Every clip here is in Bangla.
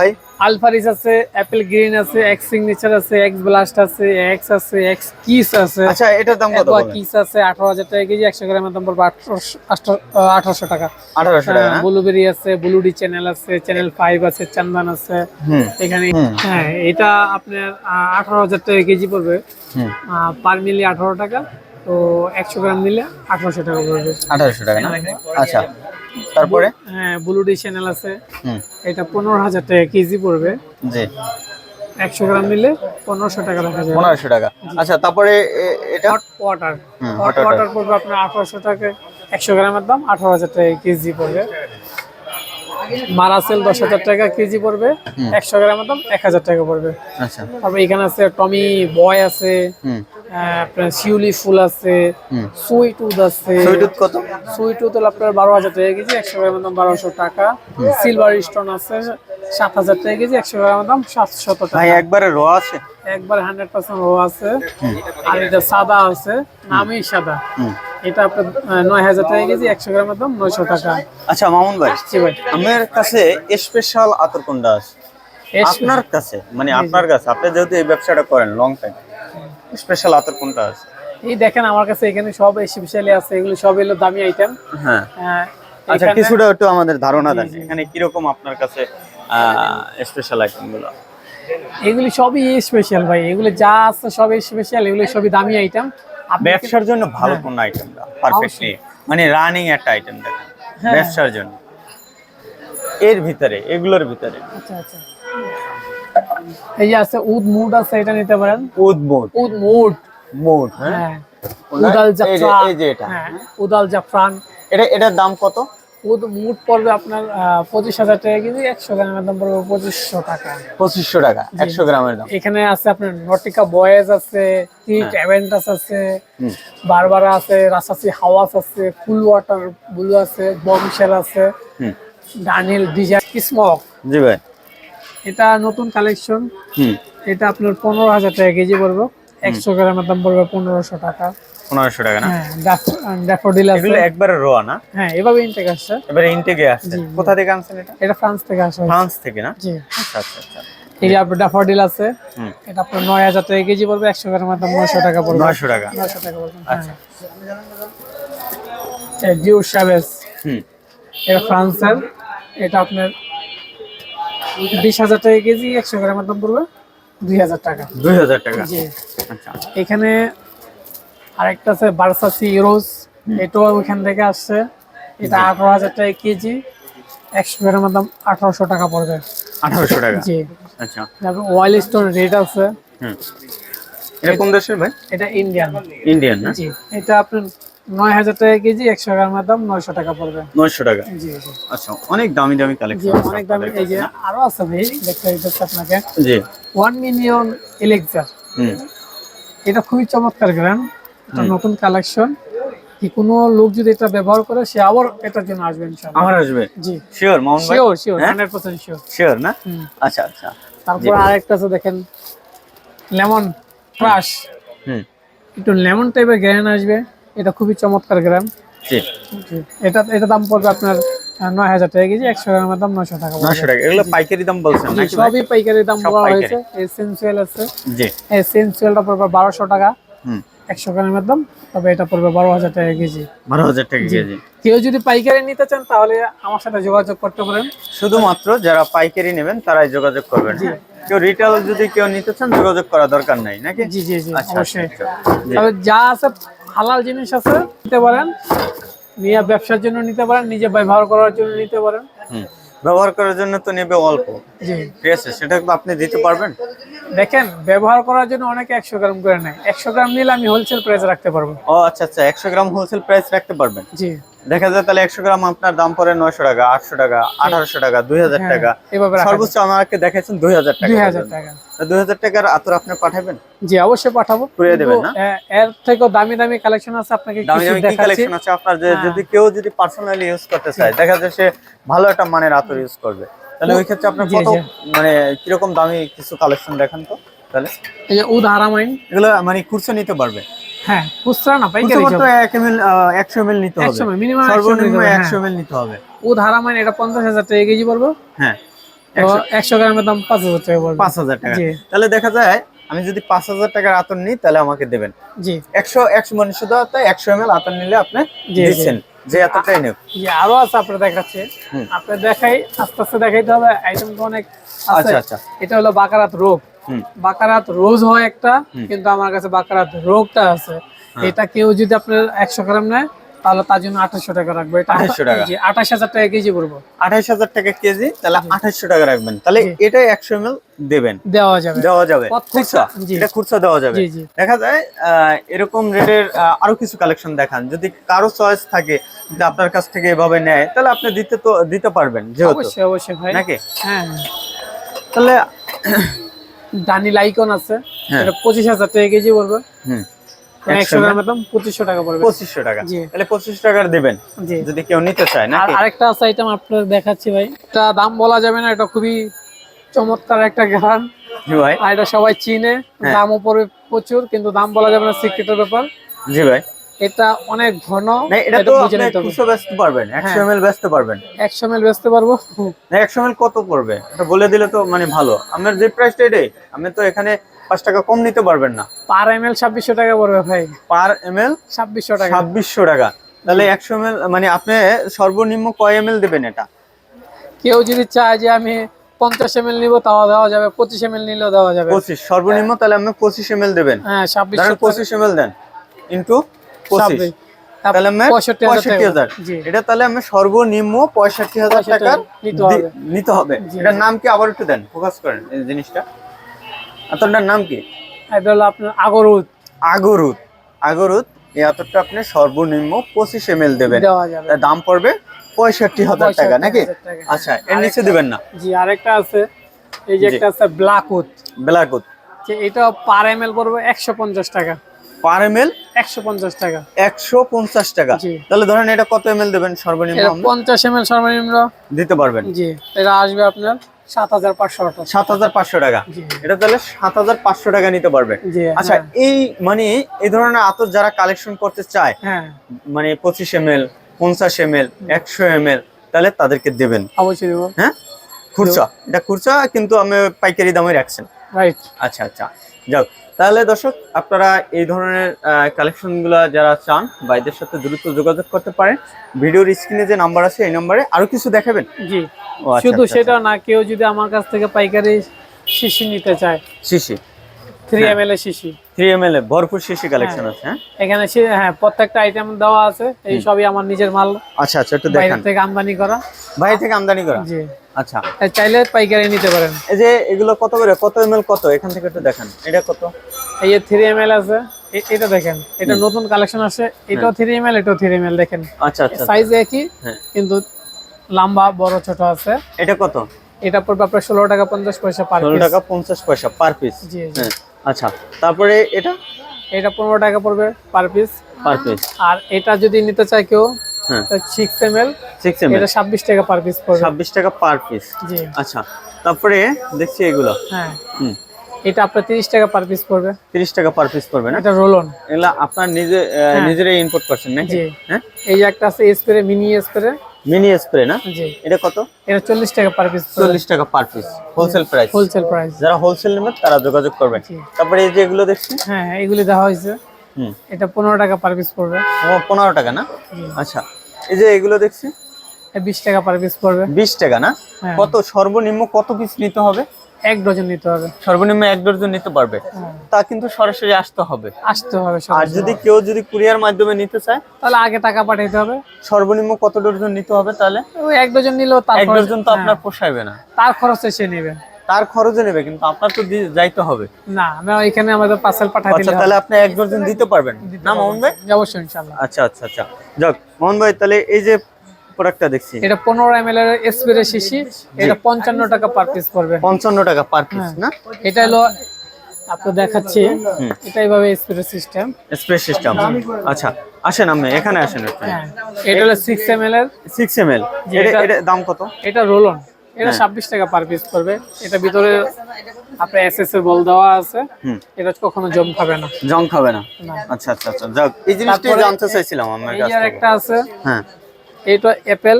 ভাই। আলফারিস আছে অ্যাপেল গ্রিন আছে এক্স সিগনেচার আছে এক্স ব্লাস্ট আছে এক্স আছে এক্স কিস আছে। আচ্ছা এটার দাম কত কিস আছে আঠারো হাজার টাকা কেজি একশো গ্রামের দাম পড়বে আঠারোশো আঠারোশো টাকা। আঠারোশো টাকা ব্লুবেরি আছে ব্লুডি চ্যানেল আছে চ্যানেল ফাইভ আছে চান্দান আছে। এখানে হ্যাঁ এটা আপনার আঠারো হাজার টাকা কেজি পড়বে। পার মিলি আঠারো টাকা তো একশো গ্রাম নিলে আঠারোশো টাকা পড়বে। আঠারোশো টাকা না? আচ্ছা। তারপরে? হ্যাঁ ব্লুডি চ্যানেল আছে। হুম। এটা পনেরো হাজার টাকা কেজি পড়বে। জি। একশো গ্রাম নিলে পনেরোশো টাকা রাখা যাবে। পনেরোশো টাকা। আচ্ছা তারপরে এটা? হট ওয়াটার হট ওয়াটার পড়বে আপনার আঠারোশো টাকা। একশো গ্রামের দাম আঠারো হাজার টাকা কেজি পড়বে। মারাসেল দশ হাজার টাকা কেজি পড়বে। একশো গ্রামের দাম এক হাজার টাকা পড়বে। আচ্ছা। তারপর এখানে আছে টমি বয় আছে। আপনার শিউলি ফুল আছে সুইট উড আছে। সুইটুথ কত? সুইট হলো আপনার বারো হাজার টাকা কেজি একশো গ্রামের দাম বারোশো টাকা। সিলভার স্টোন আছে সাত হাজার টাকা কেজি একশো গ্রামের দাম সাতশত টাকা। একবারে র আছে? একবার হান্ড্রেড পার্সেন্ট রো আছে। আর এটা সাদা আছে নামই সাদা। এটা আপনার নয় হাজার টাকা কেজি একশো গ্রামের দাম নয়শো টাকা। আচ্ছা মামুন ভাই জি ভাই। আমার কাছে স্পেশাল আতর কোনটা আছে? আপনার কাছে মানে আপনার কাছে আপনি যেহেতু এই ব্যবসাটা করেন লং টাইম স্পেশাল আতর কোনটা আছে? এই দেখেন আমার কাছে এখানে সব স্পেশালি আছে এগুলো সব এলো দামি আইটেম হ্যাঁ। আচ্ছা কিছুটা একটু আমাদের ধারণা দেন এখানে কীরকম আপনার কাছে স্পেশাল আইটেমগুলো এগুলি সবই স্পেশাল ভাই এগুলো যা আছে সব স্পেশাল এগুলো সবই দামি আইটেম ব্যবসার জন্য ভালো কোন আইটেমটা পারফেক্টলি মানে রানিং একটা আইটেম দেখেন হ্যাঁ। ব্যবসার জন্য। এর ভিতরে এগুলোর ভিতরে। আচ্ছা আচ্ছা। এই যে আছে উদ মুড আছে এটা নিতে পারেন। উদ্মুট উদ মুড। মুড হ্যাঁ? হ্যাঁ। উদাল জাফরান। এই যে এটা। হ্যাঁ উদাল জাফরান। এটা এটার দাম কত? উদ মুড পড়বে আপনার পঁচিশ হাজার টাকা কেজি একশো গ্রামের দাম পড়বে পঁচিশশো টাকা। পঁচিশশো টাকা একশো গ্রামের দাম। এখানে আছে আপনার নটিকা বয়েজ আছে কিট অ্যাভেন্টাস আছে বারবারা আছে রাসাসি হাওয়াস আছে ফুল ওয়াটার ব্লু আছে বমশেল আছে ডানিল ডিজাইন স্মক জি ভাই। এটা নতুন কালেকশন হুম। এটা আপনার পনেরো হাজার টাকা কেজি পড়বে। একশো গ্রামের দাম পড়বে পনেরোশো টাকা। পনেরোশো টাকা না? ড্যাফোডিল আছে। একবারে রোয়া না? হ্যাঁ এভাবে ইনটেক আসছে। এবারে ইনটেকে আসছে। কোথা থেকে আনছেন এটা? এটা ফ্রান্স থেকে আসে ফ্রান্স থেকে না? জি। আচ্ছা আচ্ছা আচ্ছা। এই যে আপনার ড্যাফোডিল আছে হুম। এটা আপনার নয় হাজার টাকা কেজি পড়বে একশো গ্রামের দাম নয়শো টাকা পড়বে। নয়শো টাকা। নয়শো টাকা পড়বে আচ্ছা। হ্যাঁ হুম। এটা ফ্রান্সের। এটা আপনার বিশ হাজার টাকা কেজি একশো গ্রামের দাম পড়বে দুই হাজার টাকা। দুই হাজার টাকা। আচ্ছা। এখানে আরেকটা আছে বারসাসি ইউরোস এটাও ওইখান থেকে আসছে। এটা আঠারো হাজার টাকা কেজি একশো গ্রামের দাম আঠারোশো টাকা পড়বে। আঠারোশো টাকা। জি। আচ্ছা। তারপর ওয়াইল স্টোন রেড আছে। হুম। এটা কোন দেশের ভাই? এটা ইন্ডিয়ান ইন্ডিয়ান না? জি। এটা আপনার নয় হাজার টাকা কেজি একশো গ্রামের দাম নয়শো টাকা পড়বে। নয়শো টাকা। জি জি। আচ্ছা অনেক দামি দামি কালেকশন অনেক দামি। এই যে আরও আছে ভাই দেখতে আপনাকে। জি। ওয়ান মিলিয়ন এলেক্সার হুম। এটা খুবই চমৎকার গ্রাম নতুন কালেকশন কি কোনো লোক যদি এটা ব্যবহার করে সে আবার এটার জন্য আসবে ইনশাআল্লাহ। আমার আসবে? জি। শিওর ভাই? শিওর শিওর শিওর না? আচ্ছা আচ্ছা। তারপর আরেকটা আছে দেখেন লেমন ক্রাশ হুম। একটু লেমন টাইপের গ্রান আসবে। এটা খুবই চমৎকার গ্রাম। এটা এটা দাম পড়বে আপনার নয় হাজার টাকা কেজি একশো গ্রামের দাম নয়শো টাকা নয়শো টাকা। এগুলো পাইকারি দাম বলছেন? সবই পাইকারি দাম বলা হয়েছে এসেন্সিয়াল আছে। এসেন্সিয়ালটা পড়বে বারোশো টাকা। একশো গ্রামের দাম তবে এটা পড়বে বারো হাজার টাকা কেজি। বারো হাজার টাকা কেজি। কেউ যদি পাইকারি নিতে চান তাহলে আমার সাথে যোগাযোগ করতে পারেন। শুধুমাত্র যারা পাইকারি নেবেন তারাই যোগাযোগ করবেন? কেউ রিটেল যদি কেউ নিতে চান যোগাযোগ করা দরকার নাই নাকি? জি জি জি আচ্ছা, অবশ্যই। আচ্ছা, তবে যা আছে হালাল জিনিস আছে নিতে পারেন। নিয়ে ব্যবসার জন্য নিতে পারেন নিজে ব্যবহার করার জন্য নিতে পারেন। হুম। ব্যবহার করার জন্য তো নেবে অল্প। ঠিক আছে সেটা আপনি দিতে পারবেন? দেখেন ব্যবহার করার জন্য অনেকে একশো গ্রাম করে নেয়। একশো গ্রাম নিলে আমি হোলসেল প্রাইস রাখতে পারব। ও আচ্ছা আচ্ছা একশো গ্রাম হোলসেল প্রাইস রাখতে পারবেন? জি। দেখা যায় তাহলে একশো গ্রাম আপনার দাম পড়ে নয়শো টাকা আটশো টাকা আঠারোশো টাকা দুই হাজার হ্যাঁ, টাকা। এভাবে সর্বোচ্চ আমাকে দেখাচ্ছেন দুই হাজার টাকা। দুই হাজার টাকা। দুই হাজার টাকার আতর আপনি পাঠাবেন? জি অবশ্যই পাঠাবো। কুরিয়ে দেবেন না? এর থেকেও দামি দামি কালেকশন আছে আপনাকে দামি দামি কি কালেকশন আছে আপনার? হ্যাঁ। যদি কেউ যদি পার্সোনালি ইউজ করতে চায় দেখা যায় সে ভালো একটা মানের আতর ইউজ করবে। তাহলে ওই ক্ষেত্রে আপনার কত মানে কীরকম দামি কিছু কালেকশন দেখান তো? তাহলে? এই যে উদ হারামাইন। এগুলো মানে খুচরো নিতে পারবে। হ্যাঁ খুচরা না পাইকারি খুচরো হিসাবে। তো এক এমএল নিতে হবে। 100 ml, minimum 100 সর্বনিম্ন নিতে হবে, একশো হ্যাঁ। এটা পঞ্চাশ হাজার টাকা কেজি পড়বে? হ্যাঁ গ্রামের দাম টাকা পড়বে। পাঁচ হাজার টাকা। তাহলে দেখা যায় আমি যদি পাঁচ হাজার টাকার আতর নিই তাহলে আমাকে দেবেন। জি। একশো একশো মানে শুধু আতর নিলে আপনি। দিচ্ছেন যে এতটাই নেব। জি আরও আছে আপনার দেখাচ্ছে। আপনার দেখাই আস্তে আস্তে দেখাইতে হবে আইটেম অনেক আচ্ছা আচ্ছা। এটা হলো বাকারাত রোগ। বাকারাত রোজ হয় একটা কিন্তু আমার কাছে বাকারাত রোগটা আছে। হ্যাঁ। এটা কেউ যদি আপনার একশো গ্রাম নেয় তাহলে তার জন্য আঠাশশো টাকা রাখব। এটা 2800 টাকা। আঠাশ হাজার টাকা কেজি পড়ব। আঠাশ হাজার টাকা কেজি তাহলে আঠাইশশো টাকা রাখবেন। তাহলে। এটা একশো এম দেবেন। দেওয়া যাবে। দেওয়া যাবে। খুচরা। এটা খুচরা দেওয়া যাবে। দেখা যায় আহ, এরকম রেটের আরও কিছু কালেকশন দেখান। যদি কারও চয়েস থাকে যে আপনার কাছ থেকে এভাবে নেয় তাহলে আপনি দিতে তো দিতে পারবেন যেহেতু। অবশ্যই অবশ্যই ভাই। নাকি? হ্যাঁ। তাহলে ডানি লাইকন আছে। হ্যাঁ। এটা পঁচিশ হাজার টাকা কেজি পড়বে। হুম। একশো গ্রামের দাম পঁচিশশো টাকা পড়বে। পঁচিশশো টাকা। তাহলে পঁচিশ টাকার দেবেন। যদি কেউ নিতে চায় আর নাকি আরেকটা আছে আইটেম আপনার দেখাচ্ছি ভাই। এটা দাম বলা যাবে না এটা খুবই চমৎকার একটা গান। জি ভাই। আর এটা সবাই চিনে হ্যাঁ। দামও পড়বে প্রচুর কিন্তু দাম বলা যাবে না সিক্রেটের ব্যাপার। জি ভাই। এটা অনেক ঘন। এটা তো আপনি পারবেন হ্যাঁ। পারবেন। পারব? কত পড়বে? এটা বলে দিলে তো মানে ভালো। আপনার যে প্রাইসটা এটাই আপনি তো এখানে টাকা কম নিতে পারবেন না। পার টাকা পড়বে ভাই। পার টাকা। ছাব্বিশশো টাকা। তাহলে মানে আপনি সর্বনিম্ন কয় এম দেবেন এটা? কেউ যদি চায় যে আমি পঞ্চাশ এম এল নিবো তাও দেওয়া যাবে। পঁচিশ এম এল নিলেও দেওয়া যাবে। পঁচিশ সর্বনিম্ন তাহলে আপনি পঁচিশ এম এল দেবেন। হ্যাঁ ছাব্বিশশো ধরেন পঁচিশ এম এল দেন। ইন্টু পঁচিশ। তাহলে পঁয়ষট্টি পঁয়ষট্টি হাজার। হাজার এটা তাহলে আমি সর্বনিম্ন পঁয়ষট্টি হাজার নিতে হবে। এটার নাম কি? আবার একটু দেন ফোকাস করেন এই জিনিসটা। আপনার নাম কি? এটা হলো আপনার আগরুদ। আগরুত আগরুত এই আতরটা আপনি সর্বনিম্ন পঁচিশ এম দেবেন। যাবে। তার দাম পড়বে পঁয়ষট্টি হাজার টাকা নাকি? আচ্ছা এর নিচে দিবেন না। জি আরেকটা আছে। এই যে একটা আছে ব্ল্যাক ব্ল্যাকউড বেলাকুত যে এটা পার এম এল পড়বে একশো পঞ্চাশ টাকা। পার এম এল একশো পঞ্চাশ টাকা। একশো পঞ্চাশ টাকা। তাহলে ধরেন এটা কত এম দেবেন সর্বনিম্ন পঞ্চাশ এম এল সর্বনিম্ন। দিতে পারবেন। জি এটা আসবে আপনার সাত হাজার পাঁচশো টাকা। সাত হাজার পাঁচশো টাকা। এটা তাহলে সাত হাজার পাঁচশো টাকা নিতে পারবে। আচ্ছা হ্যাঁ। এই মানে এই ধরনের আতর যারা কালেকশন করতে চায় হ্যাঁ। মানে পঁচিশ এম এল পঞ্চাশ এম এল একশো এম এল তাহলে তাদেরকে দেবেন। অবশ্যই দেবো। হ্যাঁ? খুরসা এটা খুরসা কিন্তু আমি পাইকারি দামে রাখছেন। রাইট। আচ্ছা আচ্ছা। যাক তাহলে দর্শক আপনারা এই ধরনের কালেকশনগুলা যারা চান ভাইদের সাথে দ্রুত যোগাযোগ করতে পারেন ভিডিওর স্ক্রিনে যে নাম্বার আছে এই নাম্বারে আরও কিছু দেখাবেন? জি। আচ্ছা, শুধু আচ্ছা, সেটা না কেউ যদি আমার কাছ থেকে পাইকারি শিশি নিতে চায়। শিশি? থ্রি হ্যাঁ। এম এল এর শিশি। থ্রি এম এল এ ভরপুর শিশি কালেকশন আছে হ্যাঁ? এখানে হ্যাঁ প্রত্যেকটা আইটেম দেওয়া আছে এই সবই আমার নিজের মাল। আচ্ছা আচ্ছা একটু বাইরে থেকে আমদানি করা। বাইরে থেকে আমদানি করা? জি। আচ্ছা। চাইলে পাইকারি নিতে পারেন। এই যে এগুলো কত করে? কত এম কত? এখান থেকে একটু দেখান। এটা কত? এই যে থ্রি এম এল আছে এটা দেখেন। এটা নতুন কালেকশন আছে এটাও থ্রি এম এল এটাও থ্রি এম এল দেখেন। আচ্ছা আচ্ছা সাইজ একই হ্যাঁ। কিন্তু লম্বা বড় ছোট আছে। এটা কত? এটা পড়বে আপনার ষোলো টাকা পঞ্চাশ পয়সা পার পিস টাকা পঞ্চাশ পয়সা পার পিস জি হ্যাঁ। আচ্ছা তারপরে এটা? এটা পনেরো টাকা পড়বে পার পিস পার পিস আর এটা যদি নিতে চায় কেউ হ্যাঁ। সিক্স এম এল সিক্স এটা ছাব্বিশ টাকা পার পিস পড়বে। ছাব্বিশ টাকা পার পিস জি। আচ্ছা তারপরে দেখছি এগুলো। হ্যাঁ। হুম। এটা আপনার তিরিশ টাকা পার পিস পড়বে। তিরিশ টাকা পার পিস পড়বে না? এটা রোলন এগুলা আপনার নিজে নিজেরাই ইম্পোর্ট করছেন নাকি? হ্যাঁ? এই যে একটা আছে spray mini spray mini spray না? জি। এটা কত? এটা চল্লিশ টাকা পার পিস চল্লিশ টাকা per piece wholesale price wholesale price যারা হোলসেল নেবেন তারা যোগাযোগ করবেন। তারপরে এই যে এগুলো দেখছি? হ্যাঁ এগুলি দেওয়া হয়েছে। হুম। এটা পনেরো টাকা পার পিস পড়বে। ও পনেরো টাকা না? আচ্ছা। এই যে এগুলো দেখছি? এটা বিশ টাকা পার পিস পড়বে। বিশ টাকা না? হ্যাঁ। কত? সর্বনিম্ন কত পিস নিতে হবে? এক ডজন নিতে হবে। সর্বনিম্ন এক ডজন নিতে পারবে। হ্যাঁ। তা কিন্তু সরাসরি আসতে হবে। আসতে হবে আর যদি কেউ যদি কুরিয়ার মাধ্যমে নিতে চায় তাহলে আগে টাকা পাঠাইতে হবে। সর্বনিম্ন কত ডজন নিতে হবে তাহলে? ওই এক ডজন নিলেও তার এক ডজন তো আপনার হ্যাঁ, পোষাবে না। তার খরচে সে নেবে। তার খরচে নেবে কিন্তু আপনার তো যাইতে হবে। না আমরা এখানে আমাদের পার্সেল পাঠাই আচ্ছা তাহলে আপনি এক ডজন দিতে পারবেন। না মোহন ভাই। অবশ্যই ইনশাল্লাহ আচ্ছা আচ্ছা আচ্ছা। যাক মোহন ভাই তাহলে এই যে প্রোডাক্টটা দেখছি। এটা পনেরো এম এল এর স্প্রে শিশি। এটা পঞ্চান্ন টাকা পার পিস পড়বে। পঞ্চান্ন টাকা পার পিস না? এটা হলো আপনি দেখাচ্ছি। এটা এইভাবে স্প্রে সিস্টেম স্প্রে সিস্টেম আচ্ছা আসেন আপনি এখানে আসেন হ্যাঁ। এটা হলো সিক্স এম এল এর। সিক্স এম এল জি, এটা- এটা দাম কত? এটা রোলন এটা হ্যাঁ। ছাব্বিশ টাকা পার পিস পড়বে। এটা ভিতরে আপনার এস এস এর বল দেওয়া আছে। এটা কখনো জম খাবে না। জং খাবে না। আচ্ছা আচ্ছা আচ্ছা। যাক এই তারপরে জানতে চাইছিলাম আমার কাছ থেকে। একটা আছে হ্যাঁ। এটা অ্যাপেল।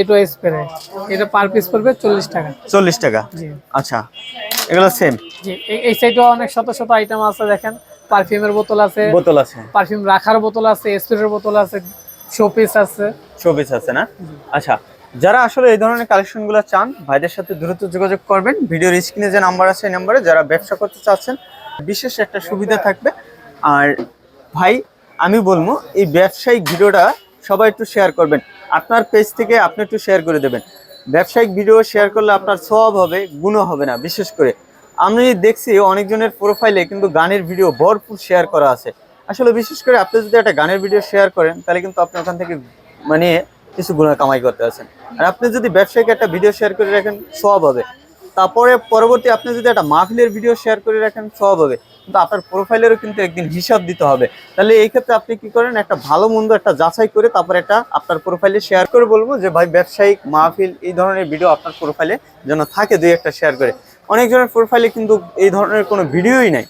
এটো স্প্রে এটা পার পিস পড়বে চল্লিশ টাকা। চল্লিশ টাকা? জি। আচ্ছা এগুলো সেম জি এই- সাইডেও অনেক শত শত আইটেম আছে দেখেন। পারফিউমের বোতল আছে। বোতল আছে। পারফিউম রাখার বোতল আছে স্প্রের বোতল আছে শোপিস আছে। শোপিস আছে না? আচ্ছা যারা আসলে এই ধরনের কালেকশনগুলো চান, ভাইদের সাথে দ্রুত যোগাযোগ করবেন। ভিডিওর স্ক্রিনে যে নাম্বার আছে এই নাম্বারে যারা ব্যবসা করতে চাচ্ছেন, বিশেষ একটা সুবিধা থাকবে। আর ভাই, আমি বলব, এই ব্যবসায়িক ভিডিওটা সবাই একটু শেয়ার করবেন। আপনার পেজ থেকে আপনি একটু শেয়ার করে দেবেন। ব্যবসায়িক ভিডিও শেয়ার করলে আপনার সব হবে, গুণও হবে না, বিশেষ করে। আমি দেখছি অনেকজনের প্রোফাইলে কিন্তু গানের ভিডিও ভরপুর শেয়ার করা আছে। আসলে বিশেষ করে আপনি যদি একটা গানের ভিডিও শেয়ার করেন, তাহলে কিন্তু আপনি ওখান থেকে মানে কিছু গুণা কামাই করতে আছেন। আর আপনি যদি ব্যবসায়িক একটা ভিডিও শেয়ার করে রাখেন সব হবে। তারপরে পরবর্তী আপনি যদি একটা মাহফিলের ভিডিও শেয়ার করে রাখেন সব হবে। কিন্তু আপনার প্রোফাইলেরও কিন্তু একদিন হিসাব দিতে হবে। তাহলে এই ক্ষেত্রে আপনি কি করেন, একটা ভালো মন্দ একটা যাচাই করে তারপর একটা আপনার প্রোফাইলে শেয়ার করে বলব যে, ভাই, ব্যবসায়িক, মাহফিল, এই ধরনের ভিডিও আপনার প্রোফাইলে যেন থাকে, দুই একটা শেয়ার করে। অনেকজনের প্রোফাইলে কিন্তু এই ধরনের কোনো ভিডিওই নাই।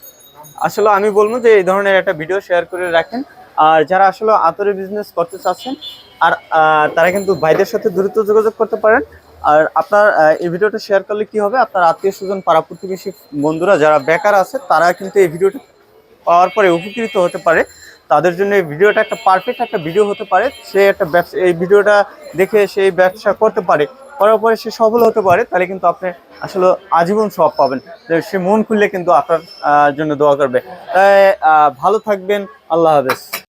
আসলে আমি বলব যে, এই ধরনের একটা ভিডিও শেয়ার করে রাখেন। আর যারা আসলে আতরের বিজনেস করতে চাচ্ছেন, আর তারা কিন্তু ভাইদের সাথে দ্রুত যোগাযোগ করতে পারেন। আর আপনার এই ভিডিওটা শেয়ার করলে কি হবে? আপনার আত্মীয় স্বজন, পাড়া প্রতিবেশী বন্ধুরা যারা বেকার আছে, তারা কিন্তু এই ভিডিওটা পাওয়ার পরে উপকৃত হতে পারে। তাদের জন্য এই ভিডিওটা একটা পারফেক্ট একটা ভিডিও হতে পারে। সে একটা ব্যবসা, এই ভিডিওটা দেখে সেই ব্যবসা করতে পারে। করার পরে সে সফল হতে পারে, তাহলে কিন্তু আপনি আসলে আজীবন সব পাবেন। সে মন খুললে কিন্তু আপনার জন্য দোয়া করবে। তাই ভালো থাকবেন। আল্লাহ হাফেজ।